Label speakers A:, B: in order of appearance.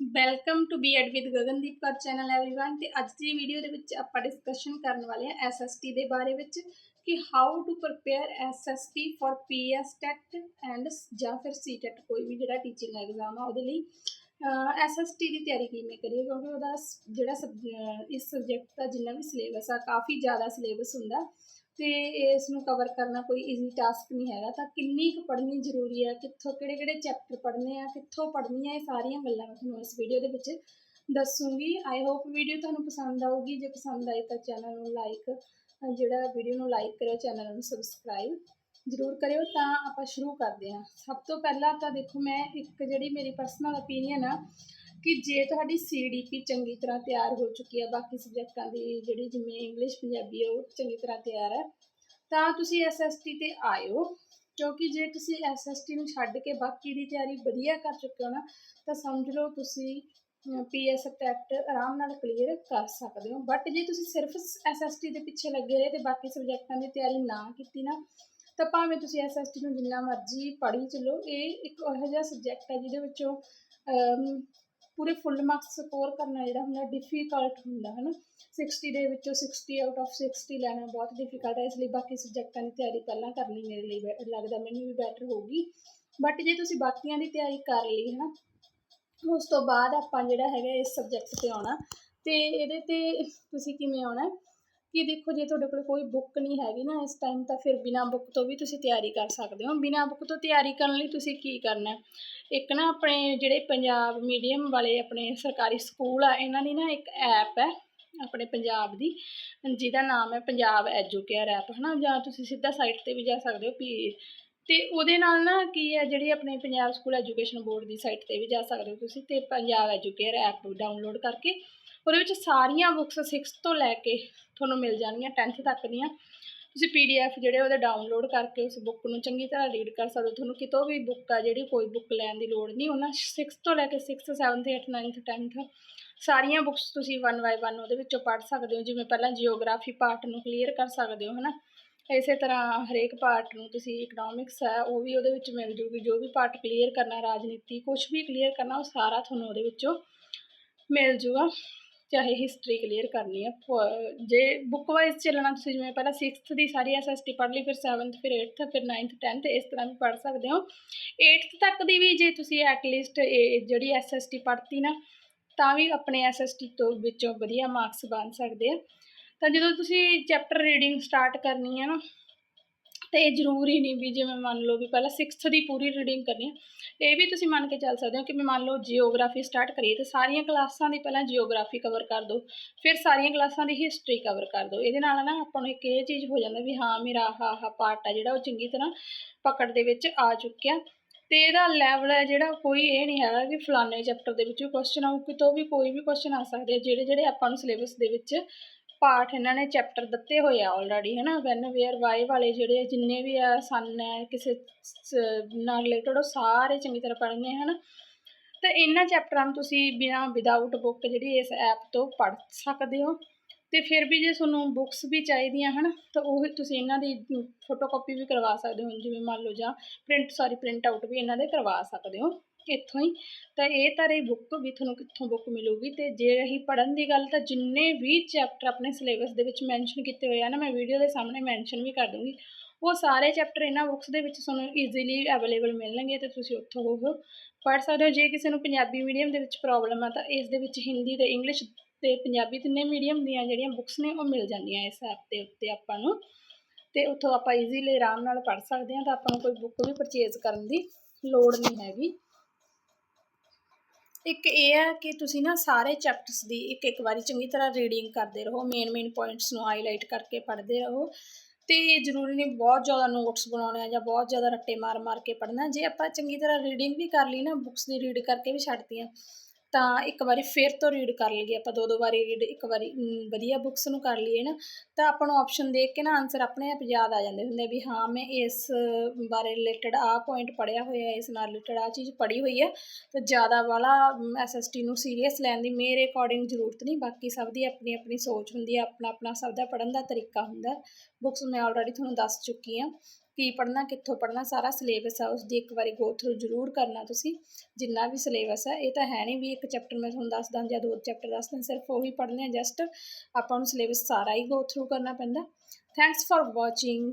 A: Welcome to B Ed with Gagandeep Kaur channel everyone ਤੇ ਅੱਜ ਦੀ video ਦੇ ਵਿੱਚ ਆਪਾਂ ਡਿਸਕਸ਼ਨ ਕਰਨ ਵਾਲੇ ਆ ਟੀ ਦੇ ਬਾਰੇ ਵਿੱਚ ਕਿ how to prepare SST for PS TET and ਜਾਂ ਫਿਰ ਸੀ ਸੀਟੈਟ ਕੋਈ ਵੀ ਜਿਹੜਾ ਟੀਚਿੰਗ ਐਗਜ਼ਾਮ ਆ ਉਹਦੇ ਲਈ। ਐਸਐਸਟੀ ਦੀ ਤਿਆਰੀ ਕਿਵੇਂ ਕਰੀਏ? ਕਿਉਂਕਿ ਉਹਦਾ ਜਿਹੜਾ ਇਸ ਸਬਜੈਕਟ ਦਾ ਜਿੰਨਾ ਵੀ ਸਿਲੇਬਸ ਆ, ਕਾਫੀ ਜ਼ਿਆਦਾ ਸਿਲੇਬਸ ਹੁੰਦਾ। ਤੇ ਇਸ ਨੂੰ ਕਵਰ ਕਰਨਾ ਕੋਈ ਈਜ਼ੀ ਟਾਸਕ ਨਹੀਂ ਹੈਗਾ, ਤਾਂ ਕਿੰਨੀ ਕੁ ਪੜ੍ਹਨੀ ਜ਼ਰੂਰੀ ਹੈ, ਕਿੱਥੋਂ ਕਿਹੜੇ ਕਿਹੜੇ ਚੈਪਟਰ ਪੜ੍ਹਨੇ ਆ, ਕਿੱਥੋਂ ਪੜ੍ਹਨੀ ਆ ਇਹ ਸਾਰੀਆਂ ਗੱਲਾਂ ਮੈਂ ਤੁਹਾਨੂੰ ਇਸ ਵੀਡੀਓ ਦੇ ਵਿੱਚ ਦੱਸੂਗੀ। ਆਈ ਹੋਪ ਵੀਡੀਓ ਤੁਹਾਨੂੰ ਪਸੰਦ ਆਊਗੀ, ਜੇ ਪਸੰਦ ਆਈ ਤਾਂ ਚੈਨਲ ਨੂੰ ਲਾਈਕ ਜਿਹੜਾ ਵੀਡੀਓ ਨੂੰ ਲਾਈਕ ਕਰਿਓ ਚੈਨਲ ਨੂੰ ਸਬਸਕ੍ਰਾਈਬ ਜ਼ਰੂਰ ਕਰਿਓ, ਤਾਂ ਆਪਾਂ ਸ਼ੁਰੂ ਕਰਦੇ ਹਾਂ। ਸਭ ਤੋਂ ਪਹਿਲਾਂ ਤਾਂ ਦੇਖੋ, ਮੈਂ ਇੱਕ ਜਿਹੜੀ ਮੇਰੀ ਪਰਸਨਲ ਓਪੀਨੀਅਨ ਆ ਕਿ ਜੇ ਤੁਹਾਡੀ ਸੀਡੀਪੀ ਚੰਗੀ ਤਰ੍ਹਾਂ ਤਿਆਰ ਹੋ ਚੁੱਕੀ ਹੈ ਬਾਕੀ ਸਬਜੈਕਟਾਂ ਦੀ ਜਿਹੜੀ ਜਿਵੇਂ ਇੰਗਲਿਸ਼ ਪੰਜਾਬੀ ਆ, ਉਹ ਚੰਗੀ ਤਰ੍ਹਾਂ ਤਿਆਰ ਹੈ ਤਾਂ ਤੁਸੀਂ ਐਸਐਸਟੀ ਤੇ ਆਇਓ। ਕਿਉਂਕਿ ਜੇ ਤੁਸੀਂ ਐਸਐਸਟੀ ਨੂੰ ਛੱਡ ਕੇ ਬਾਕੀ ਦੀ ਤਿਆਰੀ ਵਧੀਆ ਕਰ ਚੁੱਕੇ ਹੋ ਨਾ ਤਾਂ ਸਮਝ ਲਓ ਤੁਸੀਂ ਪੀਐਸ ਟੈਟ ਆਰਾਮ ਨਾਲ ਕਲੀਅਰ ਕਰ ਸਕਦੇ ਹੋ। ਬਟ ਜੇ ਤੁਸੀਂ ਸਿਰਫ ਐਸਐਸਟੀ ਦੇ ਪਿੱਛੇ ਲੱਗੇ ਰਹੇ ਤੇ ਬਾਕੀ ਸਬਜੈਕਟਾਂ ਦੀ ਤਿਆਰੀ ਨਾ ਕੀਤੀ ਨਾ ਤਾਂ ਭਾਵੇਂ ਤੁਸੀਂ ਐਸਐਸਟੀ ਨੂੰ ਜਿੰਨਾ ਮਰਜ਼ੀ ਪੜ੍ਹੀ ਚੱਲੋ ਇਹ ਇੱਕ ਇਹੋ ਜਿਹਾ ਸਬਜੈਕਟ ਹੈ ਜਿਹਦੇ ਵਿੱਚੋਂ ਪੂਰੇ ਫੁੱਲ ਮਾਰਕਸ ਸਕੋਰ ਕਰਨਾ ਜਿਹੜਾ ਹੁੰਦਾ ਡਿਫਿਕਲਟ ਹੁੰਦਾ ਹੈ ਨਾ 60 ਦੇ ਵਿੱਚੋਂ 60 ਆਊਟ ਆਫ 60 ਲੈਣਾ ਬਹੁਤ ਡਿਫਿਕਲਟ ਹੈ, ਇਸ ਲਈ ਬਾਕੀ ਸਬਜੈਕਟਾਂ ਦੀ ਤਿਆਰੀ ਪਹਿਲਾਂ ਕਰਨੀ ਮੇਰੇ ਲਈ ਬੈ- ਲੱਗਦਾ ਮੈਨੂੰ ਵੀ ਬੈਟਰ ਹੋਊਗੀ। ਬਟ ਜੇ ਤੁਸੀਂ ਬਾਕੀਆਂ ਦੀ ਤਿਆਰੀ ਕਰ ਲਈ ਹੈ ਨਾ ਉਸ ਤੋਂ ਬਾਅਦ ਆਪਾਂ ਜਿਹੜਾ ਹੈਗਾ ਇਸ ਸਬਜੈਕਟ ਤੇ ਆਉਣਾ। ਤੇ ਇਹਦੇ ਤੇ ਤੁਸੀਂ ਕਿਵੇਂ ਆਉਣਾ? ਕਿ ਦੇਖੋ ਜੇ ਤੁਹਾਡੇ ਕੋਲ ਕੋਈ ਬੁੱਕ ਨਹੀਂ ਹੈਗੀ ਨਾ ਇਸ ਟਾਈਮ ਤਾਂ ਫਿਰ ਬਿਨਾ ਬੁੱਕ ਤੋਂ ਵੀ ਤੁਸੀਂ ਤਿਆਰੀ ਕਰ ਸਕਦੇ ਹੋ। ਬਿਨਾ ਬੁੱਕ ਤੋਂ ਤਿਆਰੀ ਕਰਨ ਲਈ ਤੁਸੀਂ ਕੀ ਕਰਨਾ ਇੱਕ ਨਾ ਆਪਣੇ ਜਿਹੜੇ ਪੰਜਾਬ ਮੀਡੀਅਮ ਵਾਲੇ ਆਪਣੇ ਸਰਕਾਰੀ ਸਕੂਲ ਆ, ਇਹਨਾਂ ਦੀ ਨਾ ਇੱਕ ਐਪ ਹੈ ਆਪਣੇ ਪੰਜਾਬ ਦੀ, ਜਿਹਦਾ ਨਾਮ ਹੈ ਪੰਜਾਬ ਐਜੂਕੇਅਰ ਐਪ ਹਨਾ? ਜਾਂ ਤੁਸੀਂ ਸਿੱਧਾ ਸਾਈਟ ਤੇ ਵੀ ਜਾ ਸਕਦੇ ਹੋ ਪੀ ਤੇ ਉਹਦੇ ਨਾਲ ਨਾ ਕੀ ਹੈ, ਜਿਹੜੀ ਆਪਣੇ ਪੰਜਾਬ ਸਕੂਲ ਐਜੂਕੇਸ਼ਨ ਬੋਰਡ ਦੀ ਸਾਈਟ ਤੇ ਵੀ ਜਾ ਸਕਦੇ ਹੋ ਤੁਸੀਂ, ਤੇ ਪੰਜਾਬ ਐਜੂਕੇਅਰ ਐਪ ਡਾਊਨਲੋਡ ਕਰਕੇ ਉਹਦੇ ਵਿੱਚ ਸਾਰੀਆਂ ਬੁੱਕਸ 6th ਤੋਂ ਲੈ ਕੇ ਤੁਹਾਨੂੰ ਮਿਲ ਜਾਣਗੀਆਂ 10th ਤੱਕ ਦੀਆਂ। ਤੁਸੀਂ ਪੀਡੀਐਫ ਜਿਹੜੇ ਉਹਦੇ ਡਾਊਨਲੋਡ ਕਰਕੇ ਉਸ ਬੁੱਕ ਨੂੰ ਚੰਗੀ ਤਰ੍ਹਾਂ ਰੀਡ ਕਰ ਸਕਦੇ ਹੋ। ਤੁਹਾਨੂੰ ਕਿਤੋਂ ਵੀ ਬੁੱਕ ਆ, ਜਿਹੜੀ ਕੋਈ ਬੁੱਕ ਲੈਣ ਦੀ ਲੋੜ ਨਹੀਂ, ਉਹਨਾਂ 6th ਤੋਂ ਲੈ ਕੇ 6th 7th 8th 9th 10th ਸਾਰੀਆਂ ਬੁੱਕਸ ਤੁਸੀਂ ਵਨ ਬਾਏ ਵਨ ਉਹਦੇ ਵਿੱਚੋਂ ਪੜ੍ਹ ਸਕਦੇ ਹੋ। ਜਿਵੇਂ ਪਹਿਲਾਂ ਜੀਓਗ੍ਰਾਫੀ ਪਾਰਟ ਨੂੰ ਕਲੀਅਰ ਕਰ ਸਕਦੇ ਹੋ, ਹਨਾ? ਇਸੇ ਤਰ੍ਹਾਂ ਹਰੇਕ ਪਾਰਟ ਨੂੰ ਤੁਸੀਂ ਇਕਨੋਮਿਕਸ ਹੈ, ਉਹ ਵੀ ਉਹਦੇ ਵਿੱਚ ਮਿਲ ਜੂਗੀ। ਜੋ ਵੀ ਪਾਰਟ ਕਲੀਅਰ ਕਰਨਾ, ਰਾਜਨੀਤੀ ਕੁਝ ਵੀ ਕਲੀਅਰ ਕਰਨਾ, ਉਹ ਸਾਰਾ ਤੁਹਾਨੂੰ ਉਹਦੇ ਵਿੱਚੋਂ ਮਿਲ ਜੂਗਾ। ਚਾਹੇ ਹਿਸਟਰੀ ਕਲੀਅਰ ਕਰਨੀ ਹੈ ਜੇ ਬੁੱਕ ਵਾਈਜ਼ ਚੱਲਣਾ ਤੁਸੀਂ ਜਿਵੇਂ ਪਹਿਲਾਂ 6th ਦੀ ਸਾਰੀ ਐਸਐਸਟੀ ਪੜ੍ਹ ਲਈ, ਫਿਰ 7th ਫਿਰ 8th ਫਿਰ 9th 10th ਇਸ ਤਰ੍ਹਾਂ ਵੀ ਪੜ੍ਹ ਸਕਦੇ ਹੋ। 8th ਤੱਕ ਦੀ ਵੀ ਜੇ ਤੁਸੀਂ ਐਟਲੀਸਟ ਜਿਹੜੀ ਐਸਐਸਟੀ ਪੜ੍ਹਤੀ ਨਾ, ਤਾਂ ਵੀ ਆਪਣੇ ਐਸਐਸਟੀ ਤੋਂ ਵਿੱਚੋਂ ਵਧੀਆ ਮਾਰਕਸ ਬਣ ਸਕਦੇ ਆ। ਤਾਂ ਜਦੋਂ ਤੁਸੀਂ ਚੈਪਟਰ ਰੀਡਿੰਗ ਸਟਾਰਟ ਕਰਨੀ ਹੈ ਨਾ ਤੇ ਇਹ ਜ਼ਰੂਰੀ ਨਹੀਂ ਵੀ ਜਿਵੇਂ ਮੰਨ ਲਓ ਵੀ ਪਹਿਲਾਂ 6th ਦੀ ਪੂਰੀ ਰੀਡਿੰਗ ਕਰਨੀ ਹੈ ਇਹ ਵੀ ਤੁਸੀਂ ਮੰਨ ਕੇ ਚੱਲ ਸਕਦੇ ਹੋ ਕਿ ਮੈਂ ਮੰਨ ਲਓ ਜੀਓਗ੍ਰਾਫੀ ਸਟਾਰਟ ਕਰੀਏ ਤੇ ਸਾਰੀਆਂ ਕਲਾਸਾਂ ਦੀ ਪਹਿਲਾਂ ਜੀਓਗ੍ਰਾਫੀ ਕਵਰ ਕਰ ਦਿਓ, ਫਿਰ ਸਾਰੀਆਂ ਕਲਾਸਾਂ ਦੀ ਹਿਸਟਰੀ ਕਵਰ ਕਰ ਦਿਓ, ਇਹਦੇ ਨਾਲ ਨਾ ਆਪਾਂ ਨੂੰ ਇੱਕ ਇਹ ਚੀਜ਼ ਹੋ ਜਾਂਦਾ ਵੀ ਹਾਂ ਮੇਰਾ ਆਹ ਆਹ ਪਾਰਟ ਆ ਜਿਹੜਾ ਉਹ ਚੰਗੀ ਤਰ੍ਹਾਂ ਪਕੜ ਦੇ ਵਿੱਚ ਆ ਚੁੱਕਿਆ ਤੇ ਇਹਦਾ ਲੈਵਲ ਹੈ ਜਿਹੜਾ ਕੋਈ ਇਹ ਨਹੀਂ ਹੈਗਾ ਕਿ ਫਲਾਣੇ ਚੈਪਟਰ ਦੇ ਵਿੱਚੋਂ ਕੁਐਸਚਨ ਆਊ, ਕਿਤੋਂ ਵੀ ਕੋਈ ਵੀ ਕੁਐਸਚਨ ਆ ਸਕਦੇ ਜਿਹੜੇ ਜਿਹੜੇ ਆਪਾਂ ਨੂੰ ਸਿਲੇਬਸ ਦੇ ਵਿੱਚ ਪਾਠ ਇਹਨਾਂ ਨੇ ਚੈਪਟਰ ਦਿੱਤੇ ਹੋਏ ਆ ਆਲਰੇਡੀ ਹੈ ਨਾ ਵੈਨ ਵੇਅਰ ਵਾਈ ਵਾਲੇ ਜਿਹੜੇ ਜਿੰਨੇ ਵੀ ਆ ਸਨ ਹੈ, ਕਿਸੇ ਨਾਲ ਰਿਲੇਟਡ ਉਹ ਸਾਰੇ ਚੰਗੀ ਤਰ੍ਹਾਂ ਪੜ੍ਹਨੇ ਹਨ? ਤਾਂ ਇਹਨਾਂ ਚੈਪਟਰਾਂ ਨੂੰ ਤੁਸੀਂ ਬਿਨਾ ਵਿਦਆਊਟ ਬੁੱਕ ਜਿਹੜੀ ਇਸ ਐਪ ਤੋਂ ਪੜ੍ਹ ਸਕਦੇ ਹੋ। ਤੇ ਫਿਰ ਵੀ ਜੇ ਤੁਹਾਨੂੰ ਬੁੱਕਸ ਵੀ ਚਾਹੀਦੀਆਂ, ਹਨ, ਤਾਂ ਉਹ ਤੁਸੀਂ ਇਹਨਾਂ ਦੀ ਫੋਟੋਕਾਪੀ ਵੀ ਕਰਵਾ ਸਕਦੇ ਹੋ, ਜਿਵੇਂ ਮੰਨ ਲਓ ਜਾਂ ਪ੍ਰਿੰਟ ਸੌਰੀ ਪ੍ਰਿੰਟ ਆਊਟ ਵੀ ਇਹਨਾਂ ਦੇ ਕਰਵਾ ਸਕਦੇ ਹੋ, ਇੱਥੋਂ ਹੀ। ਤਾਂ ਇਹ ਤਾਂ ਰਹੀ ਬੁੱਕ ਵੀ ਤੁਹਾਨੂੰ ਕਿੱਥੋਂ ਬੁੱਕ ਮਿਲੂਗੀ, ਤੇ ਜੇ ਰਹੀ ਪੜ੍ਹਨ ਦੀ ਗੱਲ ਤਾਂ ਜਿੰਨੇ ਵੀ ਚੈਪਟਰ ਆਪਣੇ ਸਿਲੇਬਸ ਦੇ ਵਿੱਚ ਮੈਂਸ਼ਨ ਕੀਤੇ ਹੋਏ ਆ ਨਾ, ਮੈਂ ਵੀਡੀਓ ਦੇ ਸਾਹਮਣੇ ਮੈਂਸ਼ਨ ਵੀ ਕਰ ਦੂੰਗੀ, ਉਹ ਸਾਰੇ ਚੈਪਟਰ ਇਹਨਾਂ ਬੁੱਕਸ ਦੇ ਵਿੱਚ ਤੁਹਾਨੂੰ ਈਜ਼ੀਲੀ ਅਵੇਲੇਬਲ ਮਿਲਣਗੇ, ਤੇ ਤੁਸੀਂ ਉੱਥੋਂ ਉਹ ਪੜ੍ਹ ਸਕਦੇ ਹੋ। ਜੇ ਕਿਸੇ ਨੂੰ ਪੰਜਾਬੀ ਮੀਡੀਅਮ ਦੇ ਵਿੱਚ ਪ੍ਰੋਬਲਮ ਆ, ਤਾਂ ਇਸ ਦੇ ਵਿੱਚ ਹਿੰਦੀ ਤੇ ਇੰਗਲਿਸ਼ ਤੇ ਪੰਜਾਬੀ ਤਿੰਨੇ ਮੀਡੀਅਮ ਦੀਆਂ ਜਿਹੜੀਆਂ ਬੁੱਕਸ ਨੇ, ਉਹ ਮਿਲ ਜਾਂਦੀਆਂ ਇਸ ਐਪ ਦੇ ਉੱਤੇ ਆਪਾਂ ਨੂੰ। ਤੇ ਉੱਥੋਂ ਆਪਾਂ ਈਜ਼ੀਲੀ ਆਰਾਮ ਨਾਲ ਪੜ੍ਹ ਸਕਦੇ ਹਾਂ, ਤਾਂ ਆਪਾਂ ਨੂੰ ਕੋਈ ਬੁੱਕ ਵੀ ਪਰਚੇਜ਼ ਕਰਨ ਦੀ ਲੋੜ ਨਹੀਂ ਹੈਗੀ। ਇੱਕ ਇਹ ਹੈ ਕਿ ਤੁਸੀਂ ਨਾ ਸਾਰੇ ਚੈਪਟਰਸ ਦੀ ਇੱਕ ਇੱਕ ਵਾਰੀ ਚੰਗੀ ਤਰ੍ਹਾਂ ਰੀਡਿੰਗ ਕਰਦੇ ਰਹੋ ਮੇਨ ਮੇਨ ਪੁਆਇੰਟਸ ਨੂੰ ਹਾਈਲਾਈਟ ਕਰਕੇ ਪੜ੍ਹਦੇ ਰਹੋ। ਤੇ ਜ਼ਰੂਰੀ ਨਹੀਂ ਬਹੁਤ ਜ਼ਿਆਦਾ ਨੋਟਸ ਬਣਾਉਣੇ ਆ ਜਾਂ ਬਹੁਤ ਜ਼ਿਆਦਾ ਰੱਟੇ ਮਾਰ ਮਾਰ ਕੇ ਪੜ੍ਹਨਾ। ਜੇ ਆਪਾਂ ਚੰਗੀ ਤਰ੍ਹਾਂ ਰੀਡਿੰਗ ਵੀ ਕਰ ਲਈ ਨਾ ਬੁੱਕਸ ਦੀ ਰੀਡ ਕਰਕੇ ਵੀ ਛੱਡਤੀਆਂ ਤਾਂ ਇੱਕ ਵਾਰੀ ਫਿਰ ਤੋਂ ਰੀਡ ਕਰ ਲਈਏ, ਆਪਾਂ ਦੋ ਦੋ ਵਾਰੀ ਰੀਡ ਇੱਕ ਵਾਰੀ ਵਧੀਆ ਬੁੱਕਸ ਨੂੰ ਕਰ ਲਈਏ ਨਾ, ਤਾਂ ਆਪਾਂ ਨੂੰ ਆਪਸ਼ਨ ਦੇਖ ਕੇ ਨਾ ਆਨਸਰ ਆਪਣੇ ਆਪ ਯਾਦ ਆ ਜਾਂਦੇ ਹੁੰਦੇ ਵੀ ਹਾਂ, ਮੈਂ ਇਸ ਬਾਰੇ ਰਿਲੇਟਡ ਆਹ ਪੁਆਇੰਟ ਪੜਿਆ ਹੋਇਆ, ਇਸ ਨਾਲ ਰਿਲੇਟਡ ਆਹ ਚੀਜ਼ ਪੜ੍ਹੀ ਹੋਈ ਹੈ ਤਾਂ ਜ਼ਿਆਦਾ ਵਾਲਾ ਐਸਐਸਟੀ ਨੂੰ ਸੀਰੀਅਸ ਲੈਣ ਦੀ ਮੇਰੇ ਅਕੋਰਡਿੰਗ ਜ਼ਰੂਰਤ ਨਹੀਂ, ਬਾਕੀ ਸਭ ਦੀ ਆਪਣੀ ਆਪਣੀ ਸੋਚ ਹੁੰਦੀ ਹੈ ਆਪਣਾ ਆਪਣਾ ਸਭ ਦਾ ਪੜ੍ਹਨ ਦਾ ਤਰੀਕਾ ਹੁੰਦਾ ਬੁੱਕਸ ਮੈਂ ਆਲਰੇਡੀ ਤੁਹਾਨੂੰ ਦੱਸ ਚੁੱਕੀ ਹਾਂ ਕੀ ਪੜ੍ਹਨਾ, ਕਿੱਥੋਂ ਪੜ੍ਹਨਾ, ਸਾਰਾ ਸਿਲੇਬਸ ਆ ਉਸ ਦੀ ਇੱਕ ਵਾਰੀ ਗੋ ਥਰੂ ਜ਼ਰੂਰ ਕਰਨਾ ਤੁਸੀਂ, ਜਿੰਨਾ ਵੀ ਸਿਲੇਬਸ ਹੈ ਇਹ ਤਾਂ ਹੈ ਨਹੀਂ ਵੀ ਇੱਕ ਚੈਪਟਰ ਮੈਂ ਤੁਹਾਨੂੰ ਦੱਸਦਾ ਜਾਂ ਦੋ ਚੈਪਟਰ ਦੱਸਦਾ ਸਿਰਫ ਉਹੀ ਪੜ੍ਹਨੇ ਆ ਜਸਟ ਆਪਾਂ ਨੂੰ ਸਿਲੇਬਸ ਸਾਰਾ ਹੀ ਗੋ ਥਰੂ ਕਰਨਾ ਪੈਂਦਾ। Thanks for watching